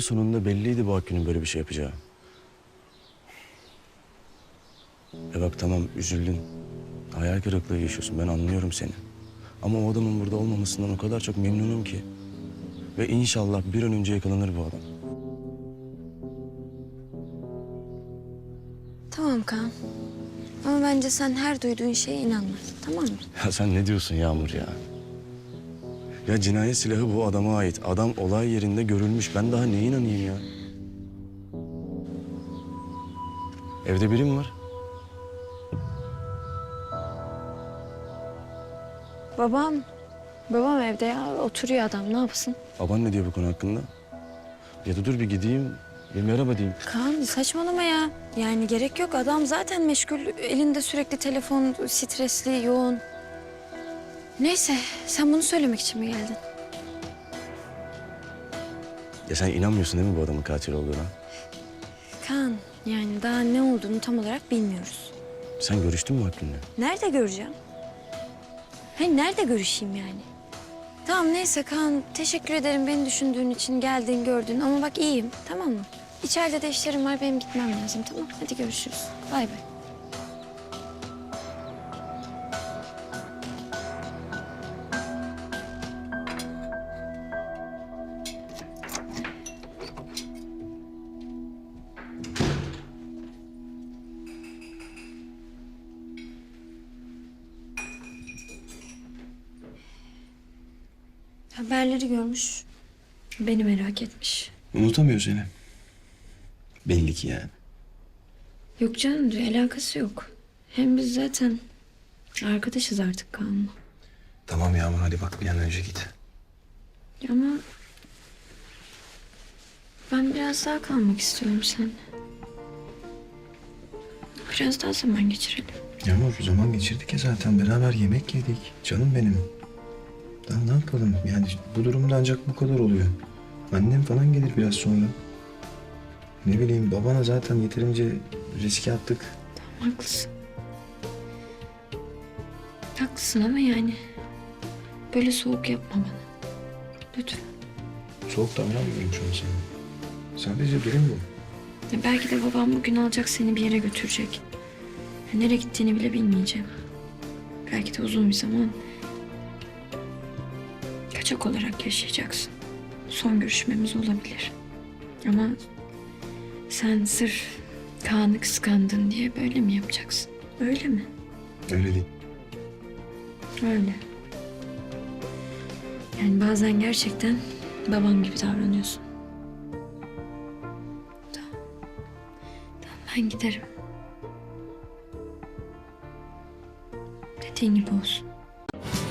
sonunda belliydi bu Hakkı'nın böyle bir şey yapacağı. E bak tamam üzüldün. Hayal kırıklığı yaşıyorsun. Ben anlıyorum seni. Ama o adamın burada olmamasından o kadar çok memnunum ki. Ve inşallah bir an önce yakalanır bu adam. Tamam Kaan. Ama bence sen her duyduğun şeye inanma. Tamam mı? Ya sen ne diyorsun Yağmur ya? Ya cinayet silahı bu adama ait. Adam olay yerinde görülmüş. Ben daha neye inanayım ya? Evde biri mi var? Babam, babam evde ya. Oturuyor adam. Ne yapsın? Baban ne diyor bu konu hakkında? Ya da dur bir gideyim, bir merhaba diyeyim. Kaan saçmalama ya. Yani gerek yok. Adam zaten meşgul. Elinde sürekli telefon, stresli, yoğun. Neyse, sen bunu söylemek için mi geldin? Ya sen inanmıyorsun değil mi bu adamın katil olduğuna? Kaan, yani daha ne olduğunu tam olarak bilmiyoruz. Sen görüştün mü Hakkı'nla? Nerede göreceğim? Hayır, nerede görüşeyim yani? Tamam neyse Kaan, teşekkür ederim beni düşündüğün için, geldin, gördün. Ama bak iyiyim, tamam mı? İçeride de işlerim var, benim gitmem lazım, tamam? Hadi görüşürüz. Bay bay. Haberleri görmüş, beni merak etmiş. Unutamıyor seni. Belli ki yani. Yok canım, alakası yok. Hem biz zaten arkadaşız artık Kaan'la. Tamam Yağmur hadi bak bir an önce git. Ama ben biraz daha kalmak istiyorum seninle. Biraz daha zaman geçirelim. Yağmur zaman geçirdik ya zaten beraber yemek yedik. Canım benim. Daha ne yapalım yani bu durumda ancak bu kadar oluyor. Annem falan gelir biraz sonra. Ne bileyim babana zaten yeterince riske attık. Haklısın. Haklısın ama yani böyle soğuk yapma bana. Lütfen. Soğuk davranmıyorum şu an sana. Sadece durum bu. Ya belki de babam bugün alacak seni bir yere götürecek. Ya nereye gittiğini bile bilmeyeceğim. Belki de uzun bir zaman kaçak olarak yaşayacaksın. Son görüşmemiz olabilir. Ama sen sırf Kaan'ı kıskandın diye böyle mi yapacaksın? Öyle mi? Öyle değil. Öyle. Yani bazen gerçekten babam gibi davranıyorsun. Tamam. Tamam ben giderim. Dediğin gibi olsun.